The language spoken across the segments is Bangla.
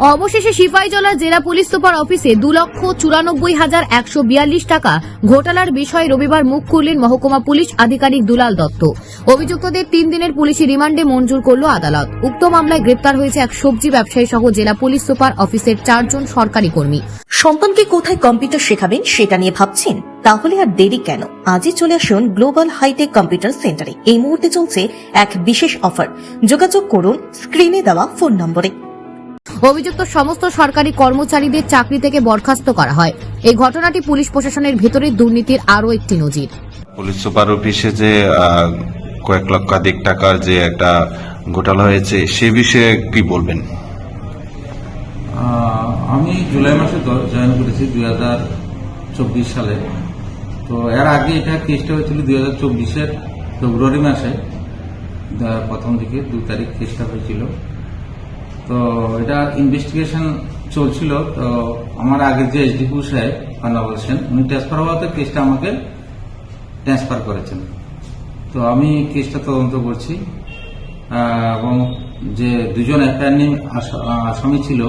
অবশেষে সিপাহীজলা জেলা পুলিশ সুপার অফিসে দু লক্ষ চুরানব্বই হাজার একশো বিয়াল্লিশ টাকা ঘোটালার বিষয়ে রবিবার মুখ খুললেন মহকুমা পুলিশ আধিকারিক দুলাল দত্ত। অভিযুক্তদের তিন দিনের পুলিশি রিমান্ডে মঞ্জুর করল আদালত। উক্ত মামলায় গ্রেপ্তার হয়েছে এক সবজি ব্যবসায়ী সহ জেলা পুলিশ সুপার অফিসের চারজন সরকারি কর্মী। সন্তানকে কোথায় কম্পিউটার শেখাবেন সেটা নিয়ে ভাবছেন? তাহলে আর দেরি কেন? আজই চলে আসুন গ্লোবাল হাইটেক কম্পিউটার সেন্টারে। এই মুহূর্তে চলছে এক বিশেষ অফার। যোগাযোগ করুন, স্ক্রিনে দেওয়া ফোন নম্বরে। অভিযুক্ত সমস্ত সরকারি কর্মচারীদের চাকরি থেকে বরখাস্ত করা হয়। এই ঘটনাটি পুলিশ প্রশাসনের ভেতরে দুর্নীতির আরও একটি নজির। পুলিশ সুপার অফিসে যে আহ, কয়েক লক্ষাধিক টাকার যে একটা ঘোটালা হয়েছে সে বিষয়ে কি বলবেন? আমি জুলাই মাসে জয়েন করেছি দুই হাজার চব্বিশ সালে। তো এর আগে এটা কেসটা হয়েছিল দুই হাজার চব্বিশের ফেব্রুয়ারি মাসে। প্রথম দিকে দু তারিখ কেসটা হয়েছিল। তো এটা ইনভেস্টিগেশন চলছিল, তো আমার আগের যে এসডিপু সাহেব পান্না বলছেন উনি ট্রান্সফার হওয়াতে কেসটা আমাকে ট্রান্সফার করেছেন। তো আমি কেসটা তদন্ত করছি এবং যে দুজন এফআইআর আসামি ছিল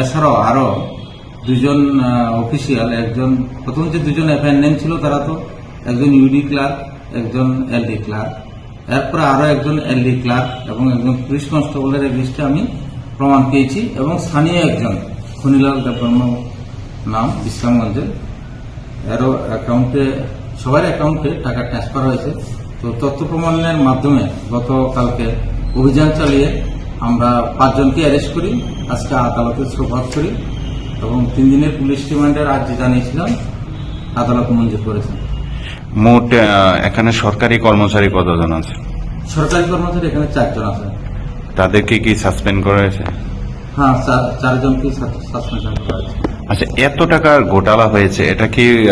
এছাড়াও আরও দুজন অফিসিয়াল একজন, প্রথম যে দুজন নেম ছিল তারা তো একজন ইউডি ক্লার্ক একজন এলডি ক্লার্ক এরপরে আরও একজন এলডি ক্লার্ক এবং একজন পুলিশ কনস্টেবলের লিস্টে আমি প্রমাণ পেয়েছি এবং স্থানীয় একজন, খনিলাল দেববর্ম নাম বিশ্রামগঞ্জের এরও অ্যাকাউন্টে সবার অ্যাকাউন্টে টাকা ট্রান্সফার হয়েছে। তো তথ্য প্রমাণের মাধ্যমে গতকালকে অভিযান চালিয়ে আমরা পাঁচজনকে অ্যারেস্ট করি, আজকে আদালতে সোপাত করি এবং তিন দিনের পুলিশ রিমান্ডের আর্জি জানিয়েছিলাম, আদালত মঞ্জুর করেছেন। মোট এখানে সরকারি কর্মচারী কতজন আছে? সরকারি কর্মচারী এখানে চারজন আছে। তাদেরকে কি সাসপেন্ড করা হয়েছে? হ্যাঁ চার- চারজনকে সাসপেনশন করা হয়েছে। আচ্ছা এত টাকার ঘোটালা হয়েছে এটা কি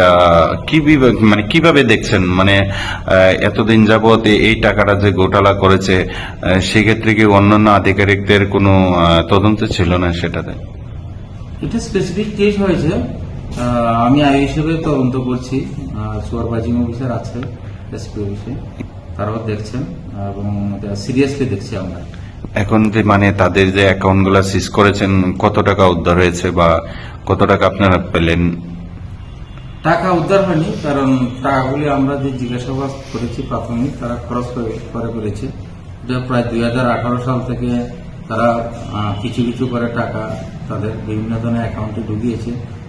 কি মানে কীভাবে দেখছেন? মানে এতদিন যাবত এ- এই টাকাটা যে ঘোটালা করেছে সেক্ষেত্রে কি অন্যান্য আধিকারিকদের কোনো তদন্ত ছিল না সেটাতে? এটা স্পেসিফিক কেস হয়েছে। আমি আই হিসেবে তদন্ত করছি। সুপারভাইজিং অফিসার আছে এসপি অফিসে। তারাও দেখছেন এবং সিরিয়াসলি দেখছি আমরা। এখন যে মানে তাদের যে অ্যাকাউন্টগুলা সিজ করেছেন কত টাকা উদ্ধার হয়েছে বা কত টাকা আপনারা পেলেন? টাকা উদ্ধার হয়নি কারণ টাকাগুলি আমরা যে জিজ্ঞাসাবাদ করেছি প্রাথমিক তারা খরচ করে করে করেছে। এটা প্রায় দুই হাজার আঠারো সাল থেকে তারা কিছু কিছু করে টাকা তাদের বিভিন্ন ধরনের অ্যাকাউন্টে ঢুকিয়েছে।